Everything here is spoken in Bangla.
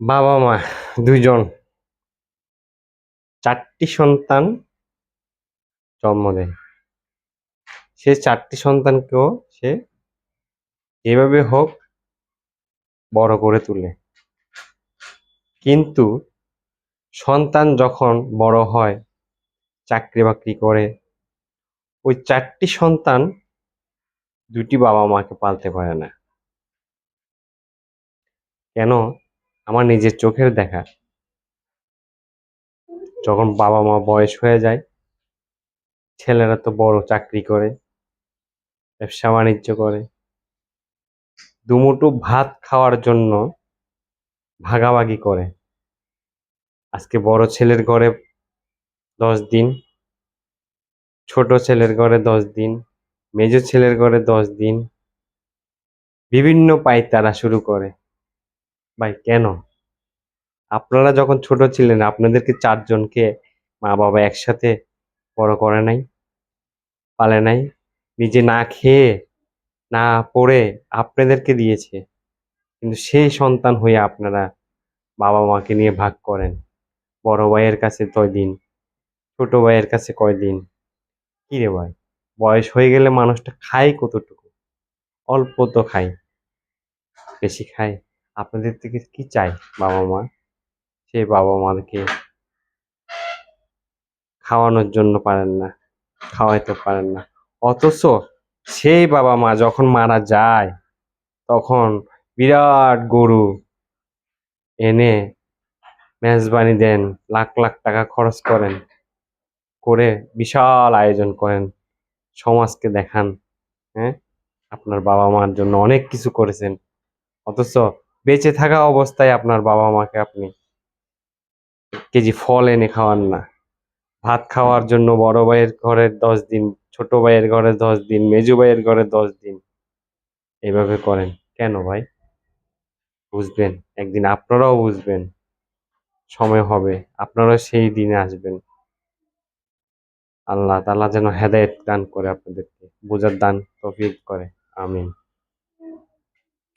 বাবা মা দুইজন। চারটি সন্তান জন্ম দেয়। সে চারটি সন্তানকেও সে এভাবে হোক বড় করে তোলে। কিন্তু সন্তান যখন বড় হয়, চাকরি বাকরি করে, ওই চারটি সন্তান দুটি বাবা মাকে পালতে পারে না। কেন? আমার নিজের চোখের দেখা। যখন বাবা মা বয়স হয়ে যায়, ছেলেরা তো বড় চাকরি করে, ব্যবসা বাণিজ্য করে। দুমুঠো ভাত খাওয়ার জন্য ভাগাভাগি করে। আজকে বড় ছেলের ঘরে দশ দিন, ছোট ছেলের ঘরে দশ দিন, মেজ ছেলের ঘরে দশ দিন। বিভিন্ন পাইতারা শুরু করে। ভাই, কেন? আপনারা যখন ছোট ছিলেন, আপনাদেরকে চারজনকে মা বাবা একসাথে বড় করে নাই, পালে নাই? নিজে না খেয়ে, না পড়ে আপনাদেরকে দিয়েছে। কিন্তু সেই সন্তান হয়ে আপনারা বাবা মাকে নিয়ে ভাগ করেন। বড় ভাইয়ের কাছে কয় দিন? ছোট ভাইয়ের কাছে কয় দিন? কি রে ভাই, বয়স হয়ে গেলে মানুষটা খায় কতটুকু? অল্প তো খায়, বেশি খায়। আপনাদের থেকে কি চাই বাবা মা? সেই বাবা মাকে খাওয়ানোর জন্য পারেন না, খাওয়াইতে পারেন না। অথচ সেই বাবা মা যখন মারা যায়, তখন বিরাট গরু এনে মেজবানি দেন, লাখ লাখ টাকা খরচ করেন, করে বিশাল আয়োজন করেন, সমাজকে দেখান হ্যাঁ? আপনার বাবা মার জন্য অনেক কিছু করেছেন। অথচ বেঁচে থাকা অবস্থায় আপনার বাবা মাকে আপনি কেজি ফল এনে খাওয়ান না। ভাত খাওয়ার জন্য বড় ভাইয়ের ঘরে দশ দিন, ছোট ভাইয়ের ঘরে দশ দিন, মেজু ভাইয়ের ঘরে দশ দিন এভাবে করেন। কেন ভাই? বুঝবেন, একদিন আপনারাও বুঝবেন, সময় হবে, আপনারাও সেই দিনে আসবেন। আল্লাহ তাআলা যেন হেদায়েত দান করে আপনাদেরকে, বোঝার দান তৌফিক করে, আমিন।